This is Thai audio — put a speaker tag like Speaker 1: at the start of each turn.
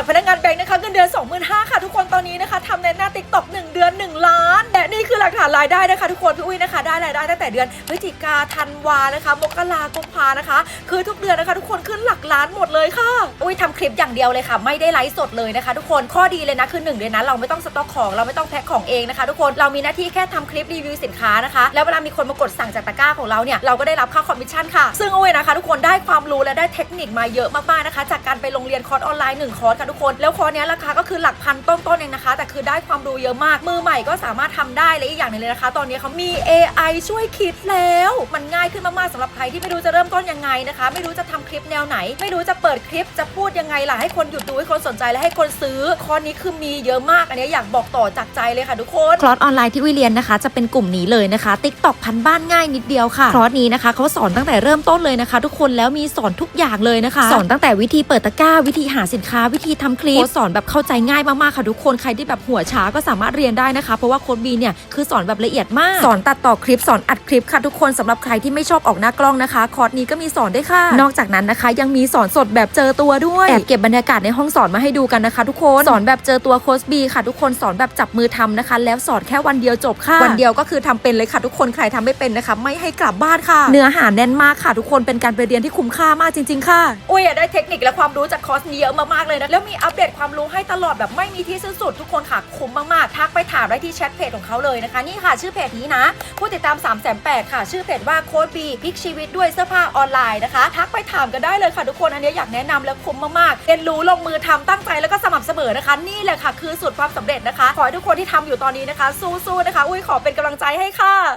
Speaker 1: จากพนักงานแบงค์นะคะเงินเดือน 25,000ค่ะทุกคนตอนนี้นะคะทำในหน้าติ๊กต็อก1เดือน 1 ล้านและนี่คือ หลักฐานรายได้นะคะ ทุกคนพี่อุ้ยนะคะ ได้รายได้ตั้งแต่เดือนพฤศจิกาธันวานะคะ มกรากุมภานะคะ คือทุกเดือนนะคะ ทุกคนขึ้นหลักล้านหมดเลยค่ะอุ้ยทำคลิปอย่างเดียวเลยค่ะ ไม่ได้ไลฟ์สดเลยนะคะ ทุกคนข้อดีเลยนะคือหนึ่งเลยนะเราไม่ต้องสต็อกของเราไม่ต้องแพ็คของเองนะคะ ทุกคนเรามีหน้าที่แค่ทำคลิปรีวิวสินค้านะคะแล้วเวลามีคนมากดสั่งจากตะกร้าของเราเนี่ยเราก็ได้รับค่าคอมมิชชั่นค่ะ ซึ่งอุ้ยนะคะ ทุกคนได้ความรู้และได้เทคนิคมาเยอะมากๆนะคะ จากการไปโรงเรียนคอร์สออนไลน์หนึ่งคอร์สค่ะทุกคนแล้วคอร์สเนี้ยราคาก็คือหลักพันต้นๆเองนะคะ แต่คือได้ความรู้เยอะมากมือใหม่ก็สามารถทำได้และอีกอย่างนึงเลยนะคะ ตอนนี้เขามี AI ช่วยคิดแล้ว มันง่ายขึ้นมากๆสำหรับใครที่ไม่รู้จะเริ่มต้นยังไงนะคะ ไม่รู้จะทำคลิปแนวไหน ไม่รู้จะเปิดคลิปจะพูดยังไงล่ะให้คนหยุดดูให้คนสนใจและให้คนซื้อคอร์สนี้คือมีเยอะมากอันนี้อยากบอกต่อจากใจเลยค่ะทุกคน
Speaker 2: คลอสออนไลน์ที่วิเรียนนะคะ จะเป็นกลุ่มนี้เลยนะคะติ๊กตอกพันบ้านง่ายนิดเดียวค่ะคลอสนี้นะคะเขาสอนตั้งแต่เริ่มต้นเลยนะคะ ทุกคนแล้วมีสอนทุกอย่างเลยนะคะ สอนตั้งแต่วิธีเปิดตะกร้าวิธีหาสินค้าวิธีทำคลิปสอนแบบเข้าใจง่ายมากๆค่ะทุกคนใครที่แบบหัวช้าก็สามารถเรียนได้นะคะ เพราะว่าโค้ดบีเนี่ยคือสอนแบบละเอียดมาก สอนตัดต่อคลิปสอนอัดคลิปค่ะทุกคนสำหรับใครที่ไม่ชอบออกหน้ากล้องนะคะ คอร์สนี้ก็มีสอนด้วยค่ะ นอกจากนั้นนะคะ ยังมีสอนสดแบบเจอตัวด้วยแอบเก็บบรรยากาศในห้องสอนมาให้ดูกันนะคะ ทุกคนสอนแบบเจอตัวโค้ชบีค่ะ ทุกคนสอนแบบจับมือทำนะคะ แล้วสอนแค่วันเดียวจบค่ะ วันเดียวก็คือทำเป็นเลยค่ะทุกคนใครทำไม่เป็นนะคะ ไม่ให้กลับบ้านค่ะ เนื้อหาแน่นมากค่ะ ทุกคนเป็นการไปเรียนที่คุ้มค่ามากจริง ๆ ค่ะ
Speaker 1: อุ้ยอะได้เทคนิคและความรู้จากคอร์สนี้เยอะมากๆเลยนะแล้วมีอัปเดตความรู้ให้ตลอดแบบไม่มีที่สิ้นสุด ทุกคนค่ะคุ้มมากๆทักไปถามได้ที่แชทเพจของเขาเลยนะคะนี่ค่ะชื่อเพจนี้นะ ผู้ติดตาม 3 8 0 0 0ค่ะ ชื่อเพจว่าโค้ดบีพลิกชีวิตด้วยเสื้อผ้าออนไลน์นะคะ ทักไปถามกันได้เลยค่ะทุกคนอันนี้อยากแนะนำและคุ้มมากๆเรียนรู้ลงมือทำตั้งใจแล้วก็สม่ำเสมอนะคะ นี่แหละค่ะ คือสูตรความสำเร็จนะคะ ขอให้ทุกคนที่ทำอยู่ตอนนี้นะคะ สู้ๆนะคะ อุ้ยขอเป็นกำลังใจให้ค่ะ